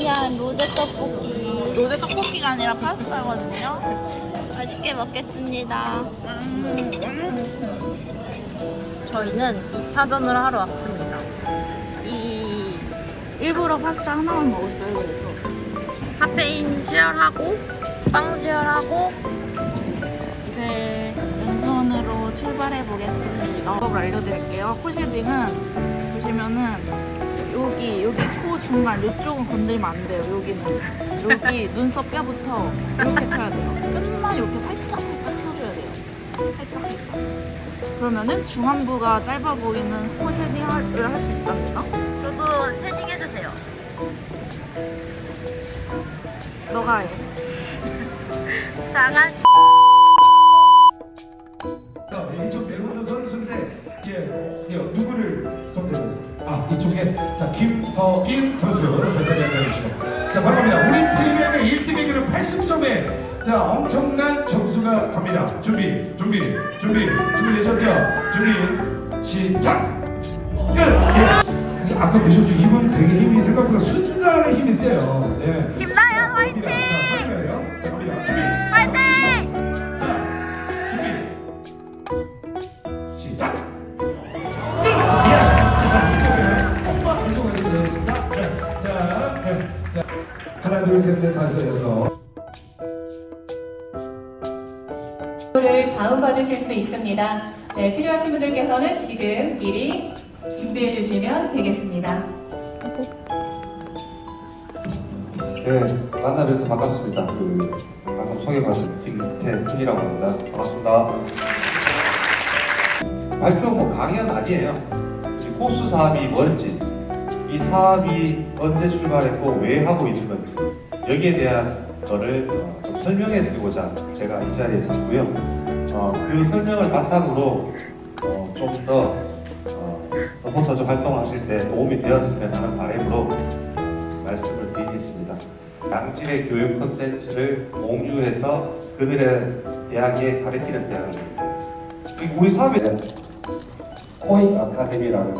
어마무시한 로제 떡볶이 로제 떡볶이가 아니라 파스타거든요. 맛있게 먹겠습니다. 저희는 2차전을 하러 왔습니다. 이 일부러 파스타 하나만 먹었어요. 그래서 카페인 수혈하고 빵 수혈하고 이제 왼손으로 출발해 보겠습니다. 방법을 알려드릴게요. 코 쉐딩은 보시면은 여기 여기 코 중간 이쪽은 건드리면 안 돼요. 여기는 여기 눈썹 뼈부터 이렇게 쳐야 돼요. 끝만 이렇게 살짝 살짝 쳐줘야 돼요. 살짝 살짝. 그러면은 중안부가 짧아 보이는 코 쉐딩을 할 수 있답니다. 저도 쉐딩 해주세요. 너가 해. 싸가 자 김서인 선수 자 자리에 앉아주시고 자 반갑니다. 우리 팀의 1등에게는 80점에 자 엄청난 점수가 갑니다. 준비 준비 준비 준비되셨죠? 준비 시작 끝. 예. 아까 보셨죠? 이분 되게 힘이 생각보다 순간에 힘이 세요. 예. 힘나요, 화이팅! 둘, 셋, 넷, 다섯, 여섯. 를 다운받으실 수 있습니다. 네, 필요하신 분들께서는 지금 미리 준비해 주시면 되겠습니다. 네, 만나뵈서 반갑습니다. 그 방금 소개받은 김태훈이라고 합니다. 반갑습니다. 발표 뭐 강연 아니에요. 이 코스 사업이 뭔지, 이 사업이 언제 출발했고 왜 하고 있는 건지 여기에 대한 거를 어, 좀 설명해 드리고자 제가 이 자리에 섰고요. 어, 그 설명을 바탕으로 어, 좀더 어, 서포터즈 활동하실 때 도움이 되었으면 하는 바람으로 말씀을 드리겠습니다. 양질의 교육 콘텐츠를 공유해서 그들의 대학에 가르치는 대학입니다. 우리 사업에 코인 아카데미라는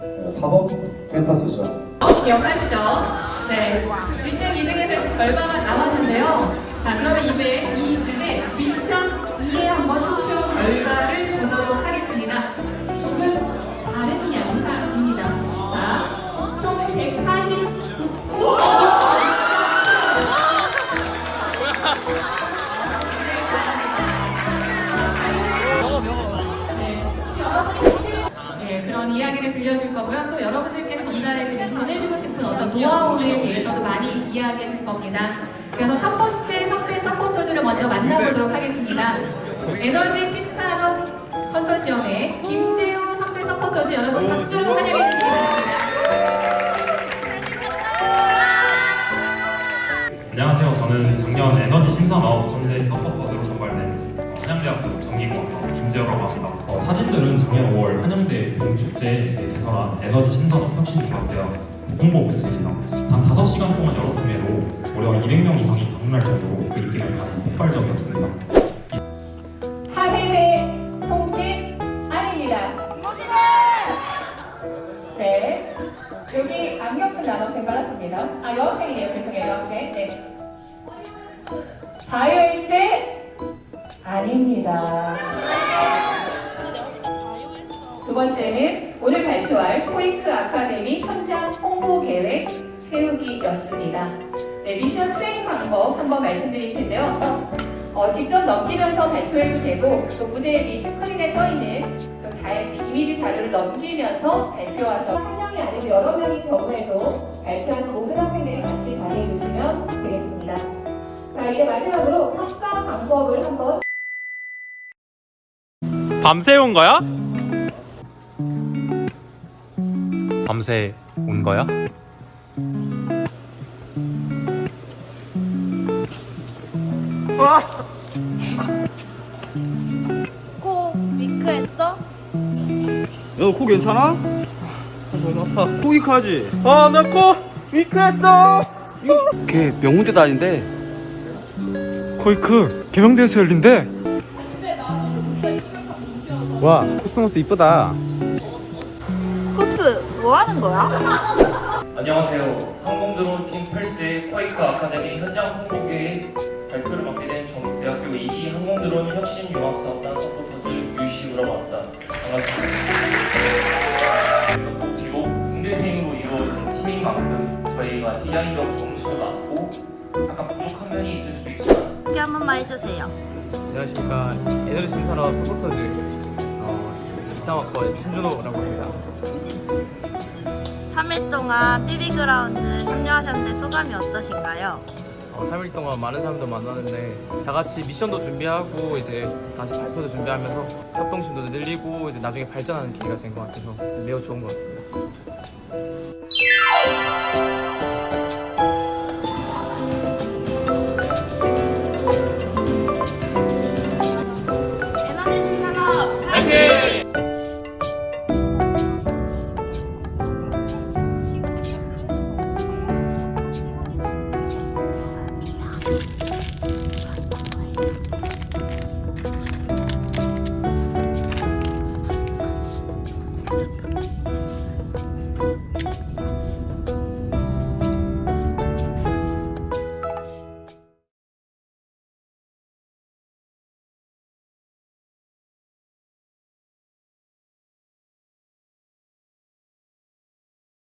어, 팝업 캠퍼스죠. 기억하시죠? 네. 1등, 2등에서 결과가 나왔는데요. 자, 그러면 이제 이 이제 미션 2에 한번 투표 결과를 보도록 하겠습니다. 조금 다른 영상입니다. 자, 총 149. 거고요. 또 여러분들께 전달해 전해주고 싶은 어떤 노하우에 대해서도 많이 이야기해 줄 겁니다. 그래서 첫 번째 선배 서포터즈를 먼저 만나보도록 하겠습니다. 에너지 신산업 컨소시엄의 김재우 선배 서포터즈 여러분 박수로 환영해 주시기 바랍니다. 안녕하세요. 저는 작년 에너지 신산업 선대 어, 한양대학교 전기공학과 김재호라고 합니다. 어, 사진들은 작년 5월 한양대 봄축제에 개설한 에너지 신산업 혁신융합대학 홍보 부스입니다. 단 5시간 동안 열었음에도 무려 200명 이상이 방문할 정도로 그 느낌을 가진 폭발적이었습니다. 네. 여기 안경 쓴 남학생 빨랐습니다. 아, 여학생이네요. 죄송해요. 여학생. 네. 바이오일세 아닙니다. 두 번째는 오늘 발표할 코이크 아카데미 현장 홍보 계획 세우기였습니다. 네, 미션 수행 방법 한번 말씀드릴 텐데요. 어, 직접 넘기면서 발표해도 되고 또 무대 위 스크린에 떠 있는 그 자, 이미지 자료를 넘기면서 발표하셔 한 명이 아니고 여러 명의 경우에도 발표하는 모든 학생들이 같이 자리해 주시면 되겠습니다. 자 이제 마지막으로 평가 방법을 한번 밤새 온 거야? 밤새 온 거야? 코 윙크했어? 너 코 괜찮아? 너무 아파. 코 위크하지? 아, 나 코 위크했어. 걔 명문대 다닌대. 코이크 개명대에서 열린대. 와, 코스모스 이쁘다. 코스 뭐 하는 거야? 안녕하세요. 항공드론 팀 플스의 코이크 아카데미 현장 홍보계의 발표를 맡게 된 전국대학교 2기 항공드론 혁신 융합사업단 서포터즈 유시우라고 합니다. 반갑습니다. 그리고 또 비록 공대생으로 이루어진 팀인 만큼 저희가 디자인적 점수도 낮고 약간 부족한 면이 있을 수 있지만 소개 한 번만 해주세요. 안녕하십니까. 에너지 신산업 서포터즈 어, 이상학번 신준호라고 합니다. 3일 동안 삐비그라운드 참여하셨는데 소감이 어떠신가요? 어, 3일 동안 많은 사람들 만나는데 다 같이 미션도 준비하고 이제 다시 발표도 준비하면서 협동심도 늘리고 이제 나중에 발전하는 기회가 된 것 같아서 매우 좋은 것 같습니다.